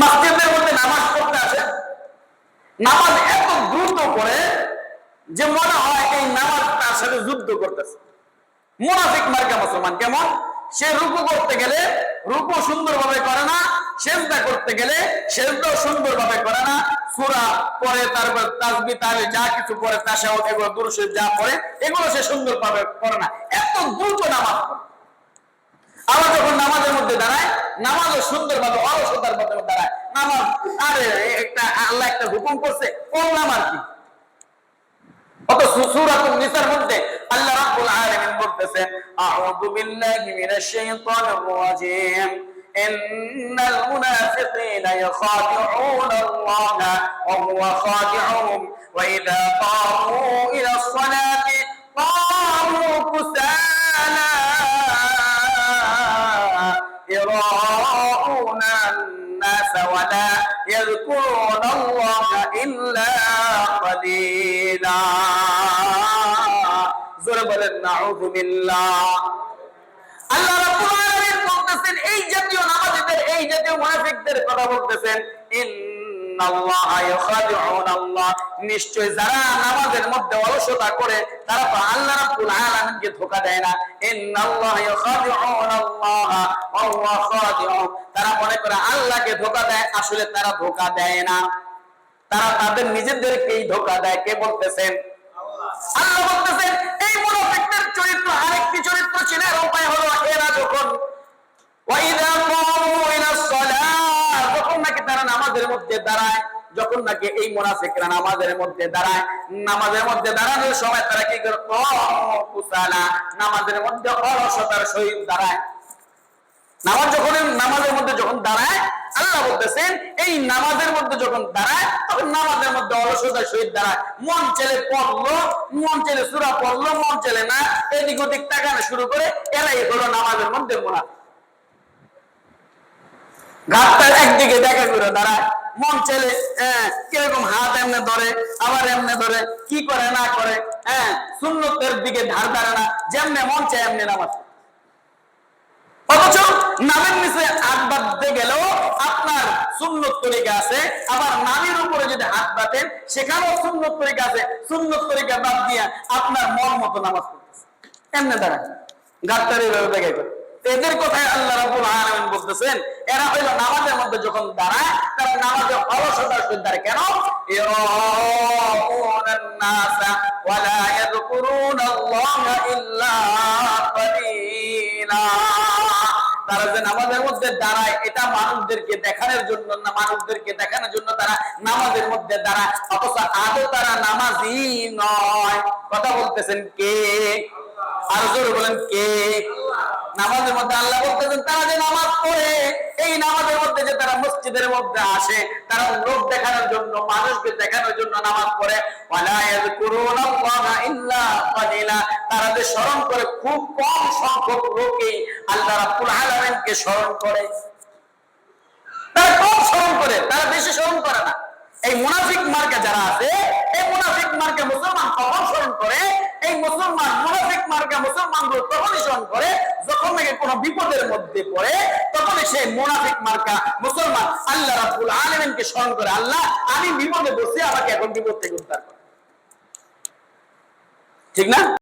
মসজিদের মধ্যে নামাজ পড়তে আসে। নামাজ এত দ্রুত করে যে মনে হয় এই নামাজ তার সাথে যুদ্ধ করতেছে। মুনাফিক মার্কা মুসলমান কেমন? সে রুকু করতে গেলে রুকু সুন্দরভাবে করে না, সেজদা করতে গেলে সেজদাও সুন্দরভাবে করে না। সূরা পরে তারপর তাসবিহ, তাহলে যা কিছু পরে তাশাহুদ এগুলো দুরুশে যা পড়ে, এগুলো সে সুন্দরভাবে করে না। এত দ্রুত নামাজ আবার যখন নামাজের মধ্যে দাঁড়ায় নামাজও সুন্দরভাবে অলসতার মধ্যে দাঁড়ায় নামাজ আরে একটা আল্লাহ একটা হুকুম করছে পড়লাম আর কি অত সূরাতুন নিসার মধ্যে আল্লাহ রাব্বুল আলামিন বলতেছেন আউযু বিল্লাহি মিনাশ শাইতানির রাজীম إن المنافقين يخادعون الله وهو خادعهم وإذا قاموا إلى الصلاة قاموا كسالى يراءون الناس ولا يذكرون الله إلا قليلا জোরে বলেন নাউযু বিল্লাহ আল্লাহ রাব্বুল আলামিন বলতেছেন এই জাতীয় নামাজীদের এই জাতীয় মুনাফিকদের কথা বলতেছেন ইন্নাল্লাহা ইখাদিউন আল্লাহ নিশ্চয় যারা নামাজের মধ্যে অলসতা করে তারা তো আল্লাহ রাব্বুল আলামিনকে ধোঁকা দেয় না ইন্নাল্লাহা ইখাদিউন আসলে তারা ধোঁকা দেয় না। তারা তাদের নিজেদেরকেই ধোঁকা দেয়। কে বলতেছেন? আল্লাহ বলতেছেন, এই মুনাফিকদের চরিত্র আরেকটি চরিত্র চিনার উপায় হলো এরা যখন ওয়াইদা কামু ইলা সালাহ, যখন নাকি তারা নামাজের মধ্যে দাঁড়ায়, যখন নাকি এই মুনাফিকরা নামাজের মধ্যে দাঁড়ায়, নামাজের মধ্যে দাঁড়ানোর সময় তারা কি করে কুসালা, নামাজের মধ্যে অলসতার সহিত দাঁড়ায়। নামাজ যখন, নামাজের মধ্যে যখন দাঁড়ায় আল্লাহ বলতেছেন, এই নামাজের মধ্যে যখন দাঁড়ায়, তখন নামাজের মধ্যে অলসতার সহিত দাঁড়ায়। মন চেলে পড়ল, মন চেলে সুরা পড়ল, মন চেলে না, এদিক ওদিক তাকানো শুরু করে এরাই হলো নামাজের মধ্যে মুনাফিক ঘাটটার একদিকে দেখা করে দাঁড়ায়। মন হ্যাঁ কীরকম হাত এমনে ধরে, আবার এমনে ধরে, কি করে, না করে হ্যাঁ শূন্যতের দিকে ধার ধারে না, যেমনে মন চায়, এমনি নামাজ। অথচ নামের নিচে হাত বাঁধতে গেলেও আপনার সুন্নত তরিকা আছে। আবার নামের উপরে যদি হাত বাঁধেন, সেখানেও সুন্নত তরিকা আছে। সুন্নত তরিকা বাদ দিয়ে আপনার মন মতো নামাজ পড়তেছে। এমনি দাঁড়ায় গাত্তারি জায়গায় করে এদের কথায় আল্লাহ রাব্বুল আলামিন বলতেছেন, এরা হইল নামাজের মধ্যে যখন দাঁড়ায়, তারা নামাজে অলসতার সহিত দাঁড়ায়। কেন? ইয়ারাউনান নাসা ওয়ালা ইয়াযকুরুনাল্লাহা যে নামাজের মধ্যে দাঁড়ায়, এটা মানুষদেরকে দেখানোর জন্য না, মানুষদেরকে দেখানোর জন্য তারা নামাজের মধ্যে দাঁড়ায়। অথচ আদৌ তারা নামাজি নয়। কথা বলতেছেন কে? আর জোরে বলেন কে? নামাজের মধ্যে আল্লাহ বলতেছেন, তারা যে নামাজ পড়ে, এই নামাজের মধ্যে মসজিদের মধ্যে আসে, তারা লোক দেখানোর জন্য, মানুষকে দেখানোর জন্য নামাজ পড়ে। তারা যে করে, খুব কম সংখ্যক আল্লাহ রাব্বুল আলামিনকে করে। তারা কম করে, তারা বেশি করে না। এই মুনাফিক মার্কা যারা আছে, এই মুনাফিক মার্কা মুসলমান কখন স্মরণ করে? এই মুসলমান স্মরণ করে, যখন নাকি কোনো বিপদের মধ্যে পড়ে, তখন সে মোনাফিক মার্কা, মুসলমান, আল্লাহ রাবুল আলামিনকে স্মরণ করে, আল্লাহ, আমি বিপদে বসে আমাকে এখন বিপদ থেকে উদ্ধার করে। ঠিক না?